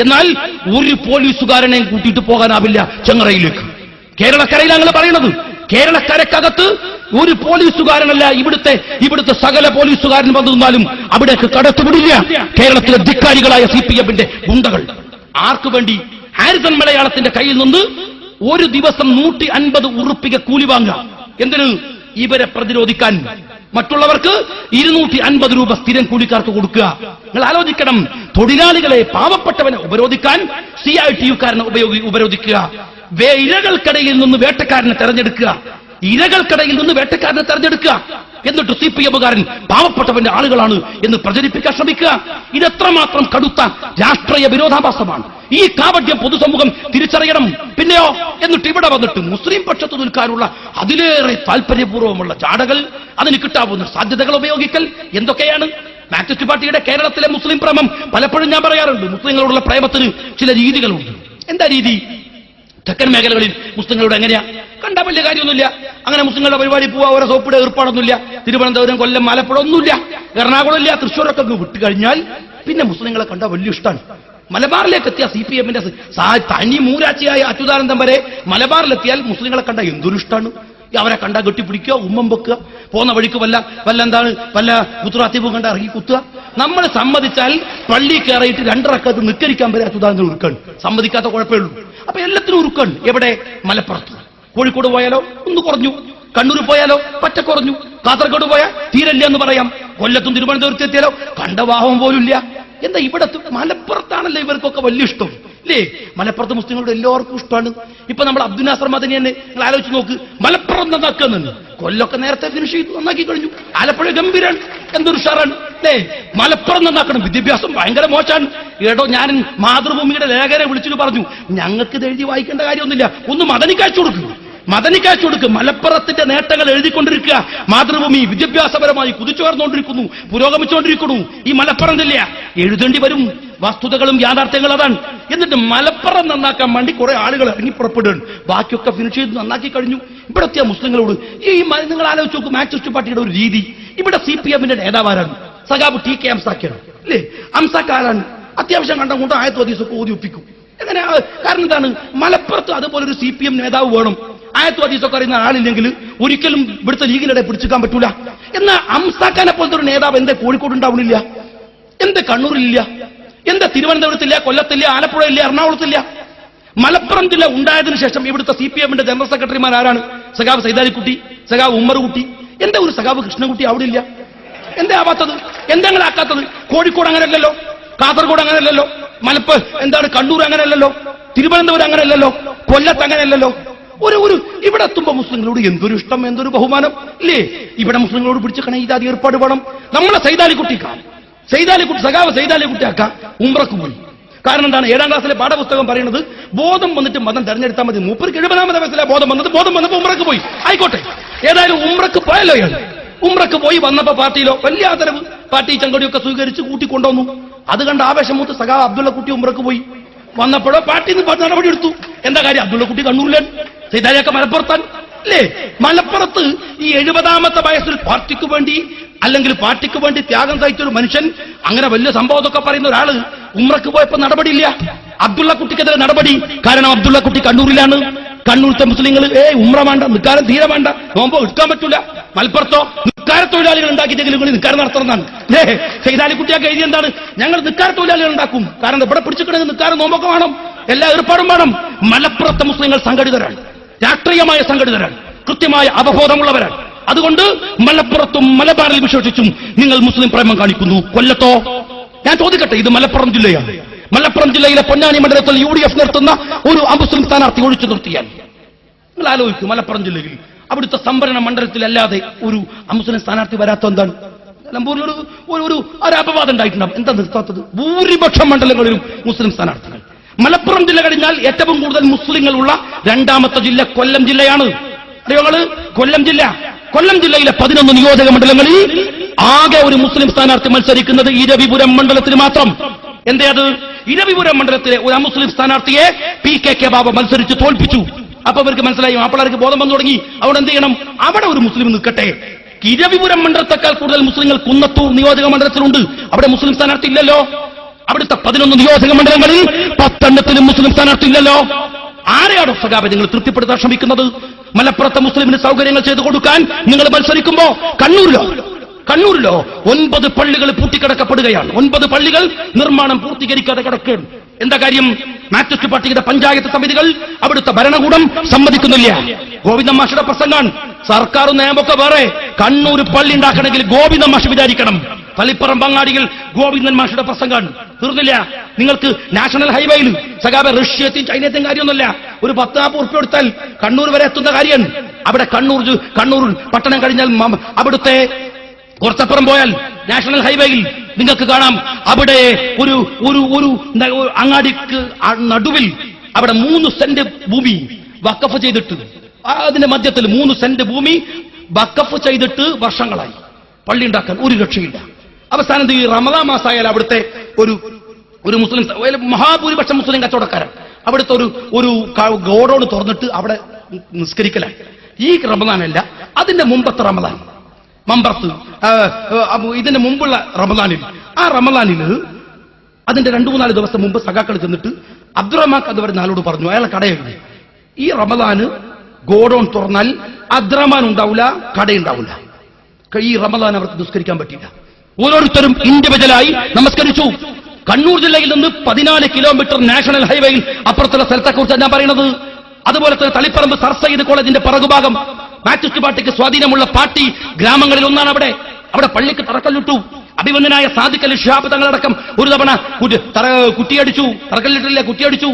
എന്നാൽ ഒരു പോലീസുകാരനെയും കൂട്ടിയിട്ട് പോകാനാവില്ല ചെങ്ങറയിലേക്ക്. കേരളക്കരയിൽ അങ്ങനെ പറയണത് കേരളക്കരക്കകത്ത് ഒരു പോലീസുകാരനല്ല ഇവിടുത്തെ ഇവിടുത്തെ സകല പോലീസുകാരൻ വന്നു നിന്നാലും അവിടേക്ക് കടത്തുവിടില്ല. കേരളത്തിലെ ധിക്കാരികളായ സി പി എമ്മിന്റെ ഗുണ്ടകൾ. ആർക്കു വേണ്ടി? ഹാരിസൺ മലയാളത്തിന്റെ കയ്യിൽ നിന്ന് ഒരു ദിവസം നൂറ്റി അൻപത് ഉറുപ്പിക കൂലി വാങ്ങുക. എന്തിന്? ഇവരെ പ്രതിരോധിക്കാൻ. മറ്റുള്ളവർക്ക് ഇരുന്നൂറ്റി അൻപത് രൂപ സ്ഥിരം കൂലിക്കാർക്ക് കൊടുക്കുക. നിങ്ങൾ ആലോചിക്കണം തൊഴിലാളികളെ പാവപ്പെട്ടവനെ ഉപരോധിക്കാൻ സി ഐ ടി യുക്കാരനെ ഉപയോഗി ഉപരോധിക്കുക. ഇരകൾക്കിടയിൽ നിന്ന് വേട്ടക്കാരനെ തെരഞ്ഞെടുക്കുക. ഇരകൾക്കിടയിൽ നിന്ന് വേട്ടക്കാരനെ തെരഞ്ഞെടുക്കുക എന്നിട്ട് സി പി എമ്മുകാരൻ പാവപ്പെട്ടവന്റെ ആളുകളാണ് എന്ന് പ്രചരിപ്പിക്കാൻ ശ്രമിക്കുക. ഇതെത്രമാത്രം കടുത്ത രാഷ്ട്രീയ വിരോധാഭാസമാണ്. ഈ കാപട്യം പൊതുസമൂഹം തിരിച്ചറിയണം. പിന്നെയോ എന്നിട്ട് ഇവിടെ വന്നിട്ട് മുസ്ലിം പക്ഷത്ത് നിൽക്കാനുള്ള അതിലേറെ താല്പര്യപൂർവമുള്ള ചാടകൾ അതിന് കിട്ടാവുന്ന സാധ്യതകൾ ഉപയോഗിക്കൽ എന്തൊക്കെയാണ്? മാക്സിസ്റ്റ് പാർട്ടിയുടെ കേരളത്തിലെ മുസ്ലിം പ്രേമം പലപ്പോഴും ഞാൻ പറയാറുണ്ട്. മുസ്ലിങ്ങളോടുള്ള പ്രേമത്തിന് ചില രീതികളുണ്ട്. എന്താ രീതി? തെക്കൻ മേഖലകളിൽ മുസ്ലിങ്ങളോട് എങ്ങനെയാ? കണ്ടാൽ വലിയ കാര്യമൊന്നുമില്ല. അങ്ങനെ മുസ്ലിങ്ങളുടെ പരിപാടി പോവാ ഓരോ സോപ്പിടെ ഏർപ്പാടൊന്നുമില്ല. തിരുവനന്തപുരം കൊല്ലം മലപ്പുഴ ഒന്നുമില്ല. എറണാകുളം ഇല്ല തൃശ്ശൂരൊക്കെ വിട്ടു കഴിഞ്ഞാൽ പിന്നെ മുസ്ലിങ്ങളെ കണ്ട വലിയ ഇഷ്ടമാണ് മലബാറിലേക്ക് എത്തിയ സി പി എമ്മിന്റെ തനി മൂരാച്ചിയായ അച്യുതാനന്ദം വരെ മലബാറിലെത്തിയാൽ മുസ്ലിങ്ങളെ കണ്ട എന്തൊരു ഇഷ്ടമാണ് അവരെ കണ്ട കെട്ടിപ്പിടിക്കുക ഉമ്മം വെക്കുക പോകുന്ന വഴിക്ക് വല്ല വല്ല എന്താണ് വല്ല ഗുജറാത്തി കണ്ട ഇറങ്ങി കുത്തുക. നമ്മൾ സമ്മതിച്ചാൽ പള്ളി കയറിയിട്ട് രണ്ടറക്കത്ത് നിക്കരിക്കാൻ വരെ അച്യുതാനന്ദൻ ഒരുക്കാണ്. സമ്മതിക്കാത്ത കുഴപ്പമേ ഉള്ളൂ. അപ്പൊ എല്ലാത്തിനും ഉരുക്കുണ്ട് എവിടെ? മലപ്പുറത്ത്. കോഴിക്കോട് പോയാലോ? ഒന്ന് കുറഞ്ഞു. കണ്ണൂർ പോയാലോ? പറ്റ കുറഞ്ഞു. കാസർഗോഡ് പോയാൽ തീരല്ല എന്ന് പറയാം. കൊല്ലത്തും തിരുവനന്തപുരത്ത് എത്തിയാലോ? കണ്ട വാഹവും പോലും ഇല്ല. എന്താ ഇവിടെ മലപ്പുറത്താണല്ലോ ഇവർക്കൊക്കെ വലിയ ഇഷ്ടം. ഇല്ലേ? മലപ്പുറത്ത് മുസ്ലിങ്ങളുടെ എല്ലാവർക്കും ഇഷ്ടമാണ്. ഇപ്പൊ നമ്മൾ അബ്ദുൽ നാസർ മദനി തന്നെ നിങ്ങൾ ആലോചിച്ച് നോക്ക്. മലപ്പുറം നന്നാക്കുന്നുണ്ട് കൊല്ലൊക്കെ നേരത്തെ ഫിനിഷ് ചെയ്തു നന്നാക്കി കഴിഞ്ഞു. ആലപ്പുഴ ഗംഭീരൻ എന്തൊരു ഉഷാറാണ്. അല്ലേ മലപ്പുറം നന്നാക്കണം. വിദ്യാഭ്യാസം ഭയങ്കര മോശമാണ്. ഏടോ ഞാൻ മാതൃഭൂമിയുടെ ലേഖനെ വിളിച്ചിട്ട് പറഞ്ഞു ഞങ്ങൾക്ക് ഇത് എഴുതി വായിക്കേണ്ട കാര്യമൊന്നുമില്ല. ഒന്ന് മദനിക്കാച്ചു കൊടുക്കൂ. മദനിക്കാച്ചു കൊടുക്കും. മലപ്പുറത്തിന്റെ നേട്ടങ്ങൾ എഴുതിക്കൊണ്ടിരിക്കുക. മാതൃഭൂമി വിദ്യാഭ്യാസപരമായി കുതിച്ചുയർന്നുകൊണ്ടിരിക്കുന്നു പുരോഗമിച്ചുകൊണ്ടിരിക്കുന്നു. ഈ മലപ്പുറം ജില്ല എഴുതേണ്ടി വരും. വസ്തുതകളും യാഥാർത്ഥ്യങ്ങളും അതാണ്. എന്നിട്ട് മലപ്പുറം നന്നാക്കാൻ വേണ്ടി കുറെ ആളുകൾ ഇറങ്ങി പുറപ്പെടുകയാണ്. ബാക്കിയൊക്കെ ഫിനിഷ് ചെയ്ത് നന്നാക്കി കഴിഞ്ഞു. ഇവിടെ എത്തിയ മുസ്ലിങ്ങളോട്. ഈ നിങ്ങൾ ആലോചിച്ച് നോക്കും മാക്സിസ്റ്റ് പാർട്ടിയുടെ ഒരു രീതി. ഇവിടെ സി പി എമ്മിന്റെ നേതാവാരാണ്. സഖാബ് ടി കെ അംസാക്കാണ് അല്ലേ അംസാക്കാരാണ് അത്യാവശ്യം കണ്ട കൊണ്ട് ആയത്തോ ദിവസമൊക്കെ ഓതി ഒപ്പിക്കും. എങ്ങനെ? കാരണം എന്താണ്? മലപ്പുറത്ത് അതുപോലെ ഒരു സി പി എം നേതാവ് വേണം. ആയത്തു ഹദീസൊക്കെ അറിയുന്ന ആളില്ലെങ്കിൽ ഒരിക്കലും ഇവിടുത്തെ ലീഗിനിടെ പിടിച്ചിക്കാൻ പറ്റൂല. എന്നാ അംസാക്കാനെ പോലത്തെ ഒരു നേതാവ് എന്താ കോഴിക്കോട് ഉണ്ടാവണില്ല? എന്താ കണ്ണൂരിലില്ല? എന്താ തിരുവനന്തപുരത്തില്ല കൊല്ലത്തില്ല ആലപ്പുഴയില്ല എറണാകുളത്തില്ല? മലപ്പുറം ജില്ല ഉണ്ടായതിനു ശേഷം ഇവിടുത്തെ സി പി എമ്മിന്റെ ജനറൽ സെക്രട്ടറിമാർ ആരാണ്? സഖാവ് സൈതാലിക്കുട്ടി സഖാവ് ഉമ്മറുകുട്ടി എന്താ ഒരു സഖാവ് കൃഷ്ണൻകുട്ടി അവിടെ ഇല്ല? എന്താ ആവാത്തത്? എന്താ നിങ്ങൾ ആക്കാത്തത് കോഴിക്കോട് അങ്ങനെയല്ലല്ലോ. കാസർഗോഡ് അങ്ങനെയല്ലല്ലോ. മലപ്പ് എന്താണ് കണ്ണൂർ അങ്ങനെയല്ലല്ലോ. തിരുവനന്തപുരം അങ്ങനെയല്ലല്ലോ. കൊല്ലത്ത് അങ്ങനെയല്ലല്ലോ. ഒരു ഒരു ഇവിടെ എത്തുമ്പോ മുസ്ലിങ്ങളോട് എന്തൊരു ഇഷ്ടം എന്തൊരു ബഹുമാനം? ഇല്ലേ? ഇവിടെ മുസ്ലിങ്ങളോട് പിടിച്ചേക്കണ ഇതാ ഏർപ്പാട് വേണം. നമ്മളെ സൈതാലിക്കുട്ടിക്കാം സൈതാലിക്കുട്ടി സഖാവ് സൈതാലിക്കുട്ടിയാക്കാം ഉംറക്ക് പോയി. കാരണം എന്താണ്? ഏഴാം ക്ലാസ്സിലെ പാഠപുസ്തകം പറയുന്നത് ബോധം വന്നിട്ട് മതം തെരഞ്ഞെടുത്താൽ മതി. മൂപ്പർക്ക് എഴുപതാമത്തെ വയസ്സിലെ ബോധം വന്നത്. ബോധം വന്നപ്പോ ഉമ്രക്ക് പോയി. ആയിക്കോട്ടെ. ഏതായാലും ഉമ്രക്ക് പോയല്ലോ ഇയാൾ. ഉമ്രക്ക് പോയി വന്നപ്പോ പാർട്ടിയിലോ വലിയ ആദരവ് പാർട്ടി ചങ്കടിയൊക്കെ സ്വീകരിച്ച് കൂട്ടിക്കൊണ്ടുവന്നു. അത് കണ്ട് ആവേശം മൂത്ത് സഖാവ് അബ്ദുള്ള കുട്ടി ഉമ്രക്ക് പോയി. വന്നപ്പോഴോ പാർട്ടി നടപടി എടുത്തു. എന്താ കാര്യം? അബ്ദുള്ള കുട്ടി കണ്ണൂരിലൻ സീതാരിയൊക്കെ മലപ്പുറത്താൻ? അല്ലേ? മലപ്പുറത്ത് ഈ എഴുപതാമത്തെ വയസ്സിൽ പാർട്ടിക്ക് വേണ്ടി അല്ലെങ്കിൽ പാർട്ടിക്ക് വേണ്ടി ത്യാഗം സഹിച്ച ഒരു മനുഷ്യൻ അങ്ങനെ വലിയ സംഭവമൊക്കെ പറയുന്ന ഒരാൾ ഉമ്രക്ക് പോയപ്പോ നടപടിയില്ല. അബ്ദുള്ള കുട്ടിക്കെതിരെ നടപടി. കാരണം അബ്ദുള്ള കുട്ടി കണ്ണൂരിലാണ്. കണ്ണൂരത്തെ മുസ്ലിങ്ങൾ ഏ ഉമ്ര വേണ്ട നിക്കാരം തീരെ വേണ്ട. നോമ്പോ എടുക്കാൻ പറ്റൂല. മലപ്പുറത്തോ നിക്കാര തൊഴിലാളികൾ ഉണ്ടാക്കിയിട്ടെങ്കിലും കൂടി നിക്കാരം നടത്തണമെന്നാണ്. ഏ ചെയ്താലിക്കുട്ടിയൊക്കെ എഴുതി എന്താണ്? ഞങ്ങൾ നിക്കാര തൊഴിലാളികൾ ഉണ്ടാക്കും. കാരണം ഇവിടെ പിടിച്ചിട്ടുണ്ടെങ്കിൽ നിക്കാരം നോമ്പൊക്കെ വേണം. എല്ലാ ഏർപ്പാടും വേണം. മലപ്പുറത്തെ മുസ്ലിങ്ങൾ സംഘടിതരാണ്. രാഷ്ട്രീയമായ സംഘടിതരാണ്. കൃത്യമായ അവബോധമുള്ളവരാണ്. അതുകൊണ്ട് മലപ്പുറത്തും മലബാറിൽ വിശ്വസിച്ചും നിങ്ങൾ മുസ്ലിം പ്രേമം കാണിക്കുന്നു. കൊല്ലത്തോ? ഞാൻ ചോദിക്കട്ടെ ഇത് മലപ്പുറം ജില്ലയാണ്. മലപ്പുറം ജില്ലയിലെ പൊന്നാനി മണ്ഡലത്തിൽ യു ഡി എഫ് നിർത്തുന്ന ഒരു അമുസ്ലിം സ്ഥാനാർത്ഥി ഒഴിച്ചു നിർത്തിയാൽ നിങ്ങൾ ആലോചിക്കും മലപ്പുറം ജില്ലയിൽ അവിടുത്തെ സംവരണ മണ്ഡലത്തിലല്ലാതെ ഒരു അമുസ്ലിം സ്ഥാനാർത്ഥി വരാത്ത എന്താണ്? നിലമ്പൂരിൽ ഒരു ഒരു അപവാദം ഉണ്ടായിട്ടുണ്ടാവും. എന്താ നിർത്താത്തത്? ഭൂരിപക്ഷം മണ്ഡലങ്ങളിലും മുസ്ലിം സ്ഥാനാർത്ഥികൾ. മലപ്പുറം ജില്ല കഴിഞ്ഞാൽ ഏറ്റവും കൂടുതൽ മുസ്ലിങ്ങളുള്ള രണ്ടാമത്തെ ജില്ല കൊല്ലം ജില്ലയാണ്. അറിയാൾ കൊല്ലം ജില്ല. കൊല്ലം ജില്ലയിലെ പതിനൊന്ന് നിയോജക മണ്ഡലങ്ങളിൽ ആകെ ഒരു മുസ്ലിം സ്ഥാനാർത്ഥി മത്സരിക്കുന്നത് ഇരവിപുരം മണ്ഡലത്തിൽ മാത്രം. എന്തേ അത്? ഇരവിപുരം മണ്ഡലത്തിലെ ഒരു അമുസ്ലിം സ്ഥാനാർത്ഥിയെ പി കെ കെ ബാബ മത്സരിച്ച് തോൽപ്പിച്ചു. അപ്പൊ അവർക്ക് മനസ്സിലായി മാപ്പിളർക്ക് ബോധം വന്നു തുടങ്ങി. അവിടെ എന്ത് ചെയ്യണം? അവിടെ ഒരു മുസ്ലിം നിൽക്കട്ടെ. ഇരവിപുരം മണ്ഡലത്തെക്കാൾ കൂടുതൽ മുസ്ലിങ്ങൾ കുന്നത്തൂർ നിയോജക മണ്ഡലത്തിലുണ്ട്. അവിടെ മുസ്ലിം സ്ഥാനാർത്ഥി ഇല്ലല്ലോ. അവിടുത്തെ പതിനൊന്ന് നിയോജക മണ്ഡലങ്ങളിൽ പത്തെണ്ണത്തിലും മുസ്ലിം സ്ഥാനാർത്ഥി ഇല്ലല്ലോ. ആരെയാണ് സഖാബ് നിങ്ങൾ തൃപ്തിപ്പെടുത്താൻ ശ്രമിക്കുന്നത്? മലപ്പുറത്തെ മുസ്ലിമിന് സൗകര്യങ്ങൾ ചെയ്തു കൊടുക്കാൻ നിങ്ങൾ മത്സരിക്കുമ്പോ കണ്ണൂരിലോ? കണ്ണൂരിലോ ഒൻപത് പള്ളികൾ പൂട്ടിക്കിടക്കപ്പെടുകയാണ്. ഒൻപത് പള്ളികൾ നിർമ്മാണം പൂർത്തീകരിക്കാതെ കിടക്കുകയാണ്. എന്താ കാര്യം? മാറ്റിസ്റ്റ് പാർട്ടിയുടെ പഞ്ചായത്ത് സമിതികൾ അവിടുത്തെ ഭരണകൂടം സമ്മതിക്കുന്നില്ല. ഗോവിന്ദ മാഷയുടെ പ്രസംഗാണ്. സർക്കാർ നിയമമൊക്കെ വേറെ. കണ്ണൂർ പള്ളി ഉണ്ടാക്കണമെങ്കിൽ ഗോവിന്ദ മാഷ് വിചാരിക്കണം. തളിപ്പറം ബങ്ങാടിയിൽ ഗോവിന്ദൻ മാഷയുടെ പ്രസംഗമാണ് തീർന്നില്ല. നിങ്ങൾക്ക് നാഷണൽ ഹൈവേയിൽ സഖാബെ റഷ്യത്തെയും ചൈനത്തെയും കാര്യമൊന്നുമില്ല. ഒരു പത്ത് നാൽപ്പത് ഉറുപ്പ്യ കൊടുത്താൽ കണ്ണൂർ വരെ എത്തുന്ന കാര്യമാണ്. അവിടെ കണ്ണൂർ കണ്ണൂർ പട്ടണം കഴിഞ്ഞാൽ അവിടുത്തെ കുറച്ചപ്പുറം പോയാൽ നാഷണൽ ഹൈവേയിൽ നിങ്ങൾക്ക് കാണാം. അവിടെ ഒരു ഒരു ഒരു അങ്ങാടിക്ക് നടുവിൽ അവിടെ മൂന്ന് സെന്റ് ഭൂമി വക്കഫ് ചെയ്തിട്ട് അതിന്റെ മധ്യത്തിൽ മൂന്ന് സെന്റ് ഭൂമി വക്കഫ് ചെയ്തിട്ട് വർഷങ്ങളായി. പള്ളി ഉണ്ടാക്കാൻ ഒരു രക്ഷയില്ല. അവസാനം ഈ റമദാ മാസായാൽ അവിടുത്തെ ഒരു ഒരു മുസ്ലിം മഹാഭൂരിപക്ഷം മുസ്ലിം കച്ചവടക്കാരൻ അവിടുത്തെ ഒരു ഒരു ഗോഡൌൺ തുറന്നിട്ട് അവിടെ നിസ്കരിക്കലായി ഈ റമദാനല്ല അതിന്റെ മുമ്പത്തെ റമദാൻ. മമ്പർത്ത് ഇതിന്റെ മുമ്പുള്ള റമദാനിൽ. ആ റമദാനിൽ അതിന്റെ രണ്ടു മൂന്നാൽ ദിവസം മുമ്പ് സഖാക്കൾ ചെന്നിട്ട് അബ്ദുറഹ്മാൻ അത് പറയുന്ന ആളോട് പറഞ്ഞു അയാളെ കടയുണ്ട് ഈ റമദാന് ഗോഡൌൺ തുറന്നാൽ അബ്ദുറഹ്മാൻ ഉണ്ടാവില്ല കടയുണ്ടാവില്ല ഈ റമദാൻ അവർക്ക് നിസ്കരിക്കാൻ പറ്റില്ല. ഓരോരുത്തരും ഇൻഡിവിജ്വലായി നമസ്കരിച്ചു. കണ്ണൂർ ജില്ലയിൽ നിന്ന് പതിനാല് കിലോമീറ്റർ നാഷണൽ ഹൈവേയിൽ അപ്പുറത്തുള്ള സ്ഥലത്തെ കുറിച്ചാണ് ഞാൻ പറയുന്നത്. അതുപോലെ തന്നെ തളിപ്പറമ്പ് സർ സയ്യിദ് കോളേജിന്റെ പിറകുഭാഗം മാറ്റിസ്റ്റ് പാർട്ടിക്ക് സ്വാധീനമുള്ള പാർട്ടി ഗ്രാമങ്ങളിൽ ഒന്നാണ് അവിടെ. അവിടെ പള്ളിക്ക് തറക്കല്ലിട്ടു. അഭിവന്ദനായ സാദിഖലി ഷിഹാബ് തങ്ങളടക്കം ഒരു തവണ കുട്ടിയടിച്ചു തറക്കല്ലിട്ടില്ല കുട്ടിയടിച്ചു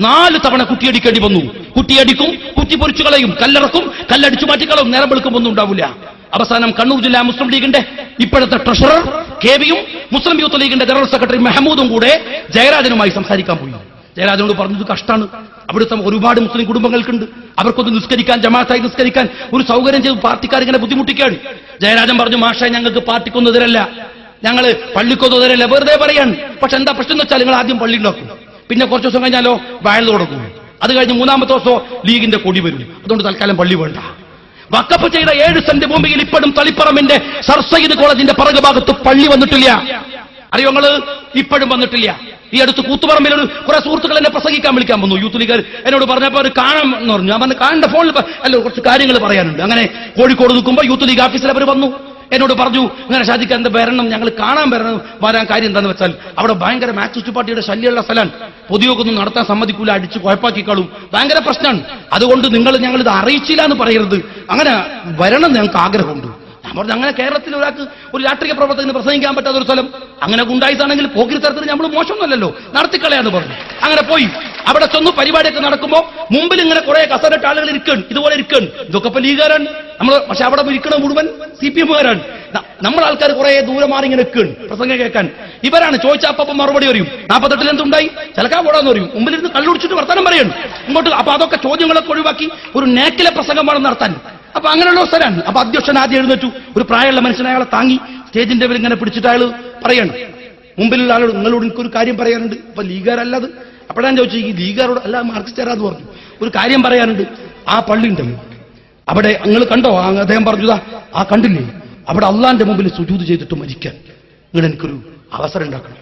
നാല് തവണ കുട്ടിയടിക്കേണ്ടി വന്നു. കുട്ടിയടിക്കും കുറ്റി പൊരിച്ചു കളയും കല്ലിറക്കും കല്ലടിച്ചു മാറ്റിക്കളയും. നേരം വെളുക്കും ഒന്നും ഉണ്ടാവില്ല. അവസാനം കണ്ണൂർ ജില്ലാ മുസ്ലിം ലീഗിന്റെ ഇപ്പോഴത്തെ ട്രഷറർ കെ വിയും മുസ്ലിം യൂത്ത് ലീഗിന്റെ ജനറൽ സെക്രട്ടറി മെഹമ്മൂദും കൂടെ ജയരാജനുമായി സംസാരിക്കാൻ പോയി. ജയരാജനോട് പറഞ്ഞത് കഷ്ടമാണ് അവിടുത്തെ ഒരുപാട് മുസ്ലിം കുടുംബങ്ങൾക്കുണ്ട്. അവർക്കൊന്ന് നിസ്കരിക്കാൻ ജമാഅത്തായി നിസ്കരിക്കാൻ ഒരു സൗകര്യം ചെയ്ത് പാർട്ടിക്കാർ ഇങ്ങനെ ബുദ്ധിമുട്ടിക്കാണ് ജയരാജൻ പറഞ്ഞു മാഷ ഞങ്ങൾക്ക് പാർട്ടിക്കൊന്നതിരല്ല ഞങ്ങൾ പള്ളിക്കൊന്നും എതിരല്ല വെറുതെ പറയാണ്. പക്ഷെ എന്താ പ്രശ്നം എന്ന് വെച്ചാൽ നിങ്ങൾ ആദ്യം പള്ളി ഉണ്ടാക്കും. പിന്നെ കുറച്ച് ദിവസം കഴിഞ്ഞാലോ വയൽ തുടങ്ങും. അത് കഴിഞ്ഞ് മൂന്നാമത്തെ ദിവസം ലീഗിന്റെ കൊടി വരും. അതുകൊണ്ട് തൽക്കാലം പള്ളി വേണ്ട. വക്കപ്പ് ചെയ്ത ഏഴ് സെന്റ് ഭൂമിയിൽ ഇപ്പോഴും തളിപ്പറമ്പിന്റെ സർ സയ്യിദ് കോളേജിന്റെ പറകുഭാഗത്ത് പള്ളി വന്നിട്ടില്ല. അറിയോ ഇപ്പോഴും വന്നിട്ടില്ല. ഈ അടുത്ത് കൂത്തുപറമ്പിൽ ഒരു കുറെ സുഹൃത്തുക്കൾ എന്നെ പ്രസംഗിക്കാൻ വിളിക്കാൻ വന്നു. യൂത്ത് ലീഗർ എന്നോട് പറഞ്ഞപ്പോൾ അവർ കാണാം എന്ന് പറഞ്ഞു. ഞാൻ പറഞ്ഞു കാണേണ്ട ഫോണിൽ അല്ല കുറച്ച് കാര്യങ്ങൾ പറയാനുണ്ട്. അങ്ങനെ കോഴിക്കോട് നിൽക്കുമ്പോൾ യൂത്ത് ലീഗ് ഓഫീസിൽ അവർ വന്നു. എന്നോട് പറഞ്ഞു ഇങ്ങനെ ഷാജിക്ക് എന്ത് വരണം? ഞങ്ങൾ കാണാൻ വരണം. വരാൻ കാര്യം എന്താന്ന് വെച്ചാൽ അവിടെ ഭയങ്കര മാക്സിസ്റ്റ് പാർട്ടിയുടെ ശല്യമുള്ള സ്ഥലമാണ്. പൊതുയോഗൊന്നും നടത്താൻ സമ്മതിക്കൂല. അടിച്ച് കുഴപ്പാക്കിക്കാളും. ഭയങ്കര പ്രശ്നമാണ്. അതുകൊണ്ട് നിങ്ങൾ ഞങ്ങൾ ഇത് അറിയിച്ചില്ല എന്ന് പറയരുത്. അങ്ങനെ വരണം ഞങ്ങൾക്ക് ആഗ്രഹമുണ്ട്. പറഞ്ഞു അങ്ങനെ കേരളത്തിൽ ഒരാൾക്ക് ഒരു രാഷ്ട്രീയ പ്രവർത്തകന് പ്രസംഗിക്കാൻ പറ്റാത്ത ഒരു സ്ഥലം അങ്ങനെ ഗുണ്ടായിട്ടാണെങ്കിൽ പോക്കിരി തരത്തിൽ നമ്മൾ മോശമൊന്നുമല്ലല്ലോ നടത്തിക്കളയാന്ന് പറഞ്ഞു. അങ്ങനെ പോയി. അവിടെ ചെന്നു പരിപാടിയൊക്കെ നടക്കുമ്പോൾ മുമ്പിൽ ഇങ്ങനെ കുറെ കസരട്ട് ആളുകൾ ഇരിക്കണം ഇതുപോലെ ഇരിക്കണം. ഇതൊക്കെ ഇപ്പൊ ലീഗുകാരാണ് നമ്മൾ പക്ഷെ അവിടെ ഇരിക്കണ മുഴുവൻ സി പി എമ്മുകാരാണ്. നമ്മൾ ആൾക്കാർ കുറെ ദൂരെ മാറി ഇങ്ങനെ നിൽക്കണം പ്രസംഗം കേൾക്കാൻ. ഇവരാണ് ചോദിച്ച അപ്പം മറുപടി പറയും നാൽപ്പത്തെട്ടിൽ എന്തുണ്ടായി? ചിലക്കാൻ പോടാന്ന് പറയും മുമ്പിലിരുന്ന് കള്ളുടിച്ചിട്ട് വർത്തമാനം പറയണം. ഇങ്ങോട്ട് അപ്പൊ അതൊക്കെ ചോദ്യങ്ങളൊക്കെ ഒഴിവാക്കി ഒരു നേക്കിലെ പ്രസംഗം വേണം നടത്താൻ. അപ്പൊ അങ്ങനെയുള്ള സ്ഥലമാണ് അപ്പൊ അധ്യക്ഷൻ ആദ്യം എഴുന്നേറ്റു. ഒരു പ്രായമുള്ള മനുഷ്യനെ അയാളെ താങ്ങി സ്റ്റേജിന്റെ മേൽ ഇങ്ങനെ പിടിച്ചിട്ട് അയാൾ പറയണം. മുമ്പിലുള്ള ആളോട് നിങ്ങളോട് എനിക്കൊരു കാര്യം പറയാനുണ്ട്. അപ്പൊ ലീഗാരല്ലത്. അപ്പോഴാണ് ചോദിച്ചു ഈ ലീഗാരോട് അല്ല മാർക്സിസ്റ്റാരാന്ന് പറഞ്ഞു. ഒരു കാര്യം പറയാനുണ്ട്. ആ പള്ളി ഉണ്ടല്ലോ. അവിടെ നിങ്ങൾ കണ്ടോ? അദ്ദേഹം പറഞ്ഞതാ ആ കണ്ടില്ലേ? അവിടെ അള്ളാന്റെ മുമ്പിൽ സുജൂത് ചെയ്തിട്ട് മരിക്കാൻ. നിങ്ങൾ എനിക്കൊരു അവസരം ഉണ്ടാക്കണം.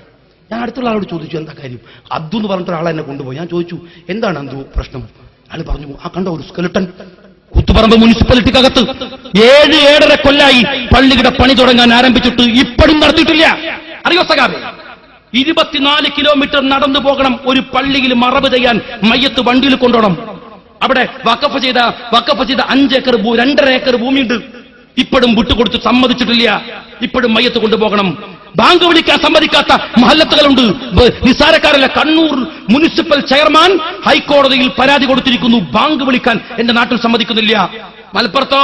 ഞാൻ അടുത്തുള്ള ആളോട് ചോദിച്ചു എന്താ കാര്യം? അദ്ദു എന്ന് പറഞ്ഞിട്ട് ആളെ എന്നെ കൊണ്ടുപോയി. ഞാൻ ചോദിച്ചു എന്താണ് അന്തു പ്രശ്നം? അയാൾ പറഞ്ഞു ആ കണ്ടോ ഒരു സ്കെലട്ടൻ കുത്തുപറമ്പ് മുനിസിപ്പാലിറ്റിക്കകത്ത് ഏഴ് ഏഴര കൊല്ലായി പള്ളിയുടെ പണി തുടങ്ങാൻ ആരംഭിച്ചിട്ട് ഇപ്പോഴും നടത്തിയിട്ടില്ല അറിയോ സഖാബ് ഇരുപത്തിനാല് കിലോമീറ്റർ നടന്നു പോകണം ഒരു പള്ളിയിൽ മറവ് ചെയ്യാൻ മയ്യത്ത് വണ്ടിയിൽ കൊണ്ടുപോകണം. അവിടെ വക്കഫ് ചെയ്ത വക്കഫ് ചെയ്ത അഞ്ചേക്കർ രണ്ടര ഏക്കർ ഭൂമിയുണ്ട്. ഇപ്പോഴും വിട്ടുകൊടുത്ത് സമ്മതിച്ചിട്ടില്ല. ഇപ്പോഴും മയ്യത്ത് കൊണ്ടുപോകണം. ബാങ്ക് വിളിക്കാൻ സമ്മതിക്കാത്ത മഹല്ലത്തുകളുണ്ട്. നിസ്സാരക്കാരല്ല കണ്ണൂർ മുനിസിപ്പൽ ചെയർമാൻ ഹൈക്കോടതിയിൽ പരാതി കൊടുത്തിരിക്കുന്നു. ബാങ്ക് വിളിക്കാൻ എന്റെ നാട്ടിൽ സമ്മതിക്കുന്നില്ല. മലപ്പുറത്തോ?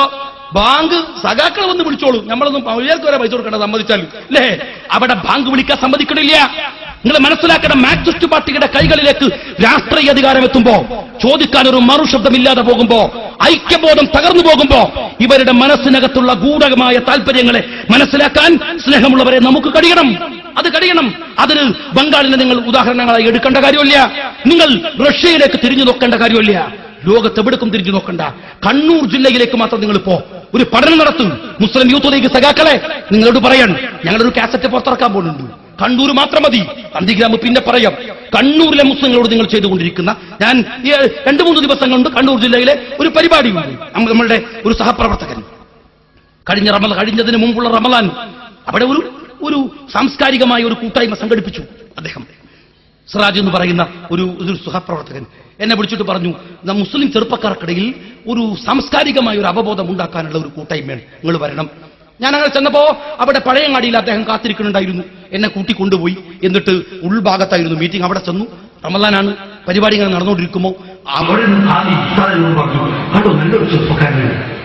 ബാങ്ക് സഖാക്കൾ വന്ന് വിളിച്ചോളൂ. നമ്മളൊന്നും പൗര്യർക്ക് വരെ പൈസ കൊടുക്കേണ്ട സമ്മതിച്ചാൽ. അല്ലേ അവിടെ ബാങ്ക് വിളിക്കാൻ സമ്മതിക്കണില്ല. നിങ്ങൾ മനസ്സിലാക്കേണ്ട മാക്സിസ്റ്റ് പാർട്ടിയുടെ കൈകളിലേക്ക് രാഷ്ട്രീയ അധികാരം എത്തുമ്പോ ചോദിക്കാൻ ഒരു മറുശബ്ദമില്ലാതെ പോകുമ്പോ ഐക്യബോധം തകർന്നു പോകുമ്പോ ഇവരുടെ മനസ്സിനകത്തുള്ള ഗൂഢകമായ താല്പര്യങ്ങളെ മനസ്സിലാക്കാൻ സ്നേഹമുള്ളവരെ നമുക്ക് കഴിയണം. അത് കഴിയണം. അതിന് ബംഗാളിനെ നിങ്ങൾ ഉദാഹരണങ്ങളായി എടുക്കേണ്ട കാര്യമില്ല. നിങ്ങൾ റഷ്യയിലേക്ക് തിരിഞ്ഞു നോക്കേണ്ട കാര്യമില്ല. ലോകത്ത് എവിടേക്കും തിരിഞ്ഞു നോക്കണ്ട. കണ്ണൂർ ജില്ലയിലേക്ക് മാത്രം നിങ്ങൾ പോ ഒരു പഠനം നടത്തും. മുസ്ലിം യൂത്ത് ലീഗ് സഖാക്കളെ നിങ്ങളോട് പറയണം. ഞങ്ങളൊരു കാസറ്റ് പുറത്തിറക്കാൻ പോകുന്നുണ്ട്. കണ്ണൂർ മാത്രം മതി. നന്ദിഗ്രാമ് പിന്നെ പറയാം. കണ്ണൂരിലെ മുസ്ലിങ്ങളോട് നിങ്ങൾ ചെയ്തുകൊണ്ടിരിക്കുന്ന ഞാൻ രണ്ടു മൂന്ന് ദിവസം കൊണ്ട് കണ്ണൂർ ജില്ലയിലെ ഒരു നമ്മ- നമ്മളുടെ ഒരു സഹപ്രവർത്തകൻ. കഴിഞ്ഞ റമല കഴിഞ്ഞതിന് മുമ്പുള്ള റമലാൻ അവിടെ ഒരു ഒരു സാംസ്കാരികമായ ഒരു കൂട്ടായ്മ സംഘടിപ്പിച്ചു അദ്ദേഹം. സിറാജ് എന്ന് പറയുന്ന ഒരു ഒരു സഹപ്രവർത്തകൻ. എന്നെ വിളിച്ചിട്ട് പറഞ്ഞു "ന മുസ്ലിം ചെറുപ്പക്കാർക്കിടയിൽ ഒരു സാംസ്കാരികമായ ഒരു അവബോധം ഉണ്ടാക്കാനുള്ള ഒരു കൂട്ടായ്മയാണ്. നിങ്ങൾ വരണം. ഞാൻ അങ്ങനെ ചെന്നപ്പോ അവിടെ പഴയങ്ങാടിയിൽ അദ്ദേഹം കാത്തിരിക്കുന്നുണ്ടായിരുന്നു. എന്നെ കൂട്ടിക്കൊണ്ടുപോയി എന്നിട്ട് ഉൾഭാഗത്തായിരുന്നു മീറ്റിംഗ് അവിടെ ചെന്നു. റമലാനാണ് പരിപാടി ഇങ്ങനെ നടന്നുകൊണ്ടിരിക്കുമ്പോൾ അവിടെ കണ്ടോ നല്ലൊരു ചെറുപ്പക്കാരനാണ്